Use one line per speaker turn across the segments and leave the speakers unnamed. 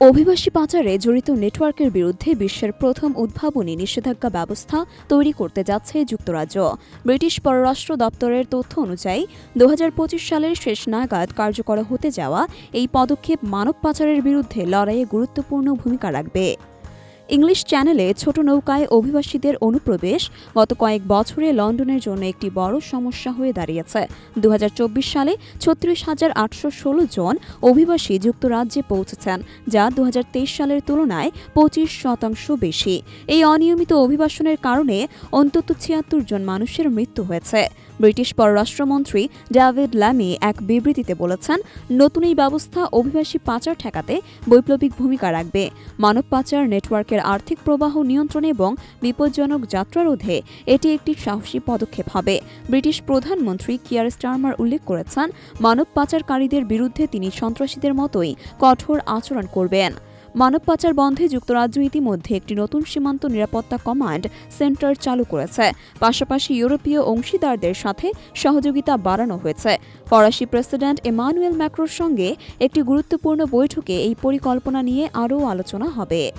অভিবাসী পাচারে জড়িত নেটওয়ার্কের বিরুদ্ধে বিশ্বের প্রথম উদ্ভাবনী নিষেধাজ্ঞা ব্যবস্থা তৈরি করতে যাচ্ছে যুক্তরাজ্য। ব্রিটিশ পররাষ্ট্র দপ্তরের তথ্য অনুযায়ী দু হাজার পঁচিশ সালের শেষ নাগাদ কার্যকর হতে যাওয়া এই পদক্ষেপ মানব পাচারের বিরুদ্ধে লড়াইয়ে গুরুত্বপূর্ণ ভূমিকা রাখবে। ইংলিশ চ্যানেলে ছোট নৌকায় অভিবাসীদের অনুপ্রবেশ। গত কয়েক বছরে লন্ডনের জন্য একটি বড় সমস্যা হয়ে দাঁড়িয়েছে। দু হাজার চব্বিশ সালে ছত্রিশ হাজার আটশো ষোলো জন অভিবাসী যুক্তরাজ্যে পৌঁছেছেন, যা দুহাজার তেইশ সালের তুলনায় পঁচিশ শতাংশ বেশি। এই অনিয়মিত অভিবাসনের কারণে অন্তত ছিয়াত্তর জন মানুষের মৃত্যু হয়েছে। ব্রিটিশ পররাষ্ট্রমন্ত্রী ডেভিড ল্যামি এক বিবৃতিতে বলেছেন, নতুন এই ব্যবস্থা অভিবাসী পাচার ঠেকাতে বৈপ্লবিক ভূমিকা রাখবে। মানব পাচার নেটওয়ার্কের আর্থিক প্রবাহ নিয়ন্ত্রণ এবং বিপজ্জনক যাত্রা রোধে এটি একটি সাহসী পদক্ষেপ হবে। ব্রিটিশ প্রধানমন্ত্রী কিয়ার স্টারমার উল্লেখ করেছেন, মানব পাচারকারীদের বিরুদ্ধে তিনি সন্ত্রাসীদের মতোই কঠোর আচরণ করবেন। মানব পাচার বন্ধে যুক্তরাজ্য ইতিমধ্যে একটি নতুন সীমান্ত নিরাপত্তা কমান্ড সেন্টার চালু করেছে। পাশাপাশি ইউরোপীয় অংশীদারদের সাথে সহযোগিতা বাড়ানো হয়েছে। ফরাসি প্রেসিডেন্ট এমানুয়েল ম্যাক্রোর সঙ্গে একটি গুরুত্বপূর্ণ বৈঠকে এই পরিকল্পনা নিয়ে আরও আলোচনা হবে।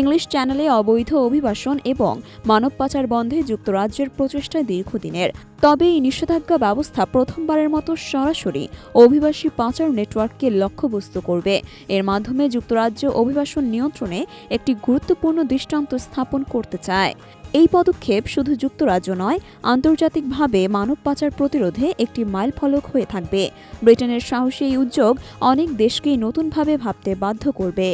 ইংলিশ চ্যানেলে অবৈধ অভিবাসন এবং মানব পাচার বন্ধে যুক্তরাজ্যের প্রচেষ্টা দীর্ঘদিনের। তবে এই নিষেধাজ্ঞা ব্যবস্থা প্রথমবারের মতো সরাসরি অভিবাসী পাচার নেটওয়ার্ককে লক্ষ্যবস্তু করবে। এর মাধ্যমে যুক্তরাজ্য অভিবাসন নিয়ন্ত্রণে একটি গুরুত্বপূর্ণ দৃষ্টান্ত স্থাপন করতে চায়। এই পদক্ষেপ শুধু যুক্তরাজ্য নয়, আন্তর্জাতিকভাবে মানব পাচার প্রতিরোধে একটি মাইলফলক হয়ে থাকবে। ব্রিটেনের সাহসী এই উদ্যোগ অনেক দেশকেই নতুনভাবে ভাবতে বাধ্য করবে।